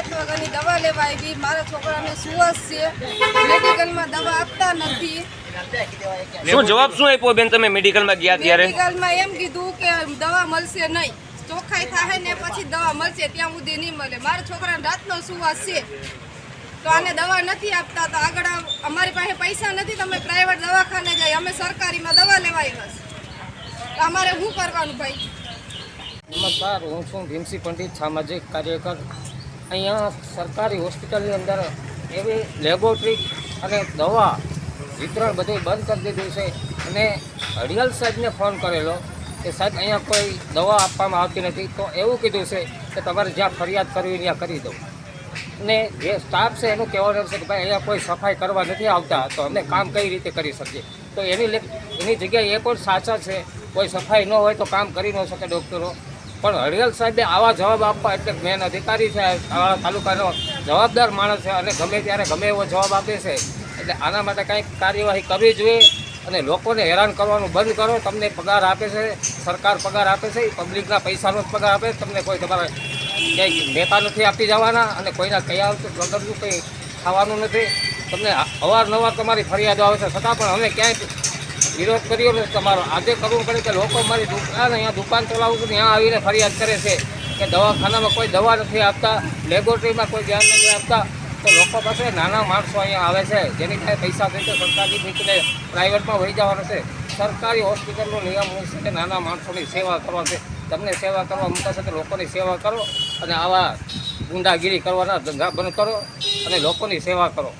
દવાખાની દવા લેવા આવી. મારા છોકરાને સુવાસ છે. મેડિકલમાં દવા આપતા નથી. શું જવાબ શું આપ્યો બેન તમે મેડિકલમાં ગયા ત્યારે? મેડિકલમાં એમ કીધું કે દવા મળશે નહીં. ચોખ્ખાઈ થાય ને પછી દવા મળશે ત્યાં સુધી નહીં મળે. મારા છોકરાને રાતનો સુવાસ છે. તો આને દવા નથી આપતા. તો આગળ અમારી પાસે પૈસા નથી તમે પ્રાઇવેટ દવાખાને જાય અમે સરકારીમાં દવા લેવા આવ્યા તો અમારે શું કરવાનું ભાઈ? નમસ્કાર હું છું ભીમસી પંડિત સામાજિક કાર્યકર. અહીંયા સરકારી હોસ્પિટલની અંદર એવી લેબોરેટરી અને દવા વિતરણ બધું બંધ કરી દીધું છે. અને હડિયાલ સાહેબને ફોન કરેલો કે સાહેબ, અહીંયા કોઈ દવા આપવામાં આવતી નથી. તો એવું કીધું છે કે તમારે જ્યાં ફરિયાદ કરવી ત્યાં કરી દો અને જે સ્ટાફ છે એનું કહેવાનું છે કે ભાઈ, અહીંયા કોઈ સફાઈ કરવા નથી આવતા, તો અમે કામ કઈ રીતે કરી શકીએ? તો એની એની જગ્યાએ એ પણ સાચા છે. કોઈ સફાઈ ન હોય તો કામ કરી ન શકે ડૉક્ટરો. પણ હરિયલ સાહેબે આવા જવાબ આપવા એટલે મેન અધિકારી છે આ તાલુકાનો જવાબદાર માણસ છે અને ગમે ત્યારે ગમે એવો જવાબ આપે છે. એટલે આના માટે કંઈક કાર્યવાહી કરવી જોઈએ અને લોકોને હેરાન કરવાનું બંધ કરો. તમને પગાર આપે છે, સરકાર પગાર આપે છે, એ પબ્લિકના પૈસાનો જ પગાર આપે તમને કોઈ તમારે ક્યાંય નેતા નથી આપી જવાના અને કોઈના કયા વગરનું કંઈ ખાવાનું નથી. તમને અવારનવાર તમારી ફરિયાદો આવે છે છતાં પણ અમે ક્યાંય વિરોધ કર્યો ને તમારો. આજે કરવું પડે કે લોકો મારી દુકાન અહીંયા દુકાન ચલાવું છું ત્યાં આવીને ફરિયાદ કરે છે કે દવાખાનામાં કોઈ દવા નથી આપતા, લેબોરેટરીમાં કોઈ ધ્યાન નથી આપતા. તો લોકો પાસે નાના માણસો અહીંયા આવે છે, જેની પાસે પૈસા થઈ તો સરકારી મૂકીને પ્રાઇવેટમાં વહી જવાનું છે. સરકારી હોસ્પિટલનો નિયમ હોય છે કે નાના માણસોની સેવા કરવા છે. તમને સેવા કરવા મૂકાશે કે લોકોની સેવા કરો અને આવા ગુંડાગીરી કરવાના ધંધા બંધ કરો અને લોકોની સેવા કરો.